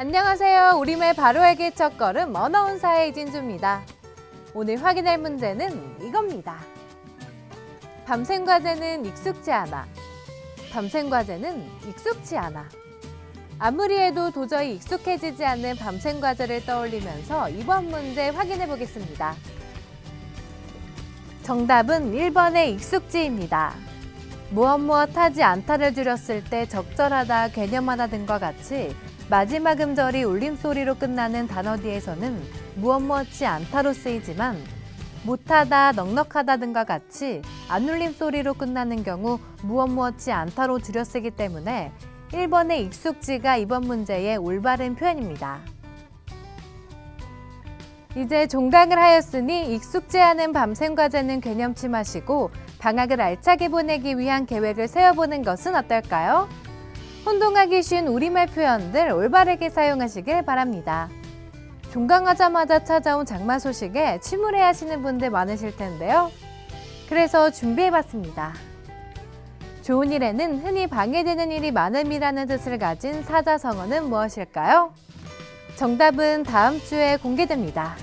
안녕하세요. 우리말 바로 알기 첫걸음 언어운사의 이진주입니다. 오늘 확인할 문제는 이겁니다. 밤샘 과제는 익숙지 않아. 밤샘 과제는 익숙지 않아. 아무리 해도 도저히 익숙해지지 않는 밤샘 과제를 떠올리면서 이번 문제 확인해 보겠습니다. 정답은 1번의 익숙지입니다. 무엇 무엇 하지 않다를 줄였을 때 적절하다, 개념하다 등과 같이 마지막 음절이 울림소리로 끝나는 단어 뒤에서는 무엇 무엇지 않다로 쓰이지만 못하다, 넉넉하다 등과 같이 안 울림 소리로 끝나는 경우 무엇 무엇지 않다로 줄여 쓰기 때문에 1번의 익숙지가 이번 문제의 올바른 표현입니다. 이제 종강을 하였으니 익숙지 않은 밤샘 과제는 개념치 마시고 방학을 알차게 보내기 위한 계획을 세워보는 것은 어떨까요? 혼동하기 쉬운 우리말 표현들 올바르게 사용하시길 바랍니다. 종강하자마자 찾아온 장마 소식에 침울해 하시는 분들 많으실 텐데요. 그래서 준비해봤습니다. 좋은 일에는 흔히 방해되는 일이 많음이라는 뜻을 가진 사자성어는 무엇일까요? 정답은 다음 주에 공개됩니다.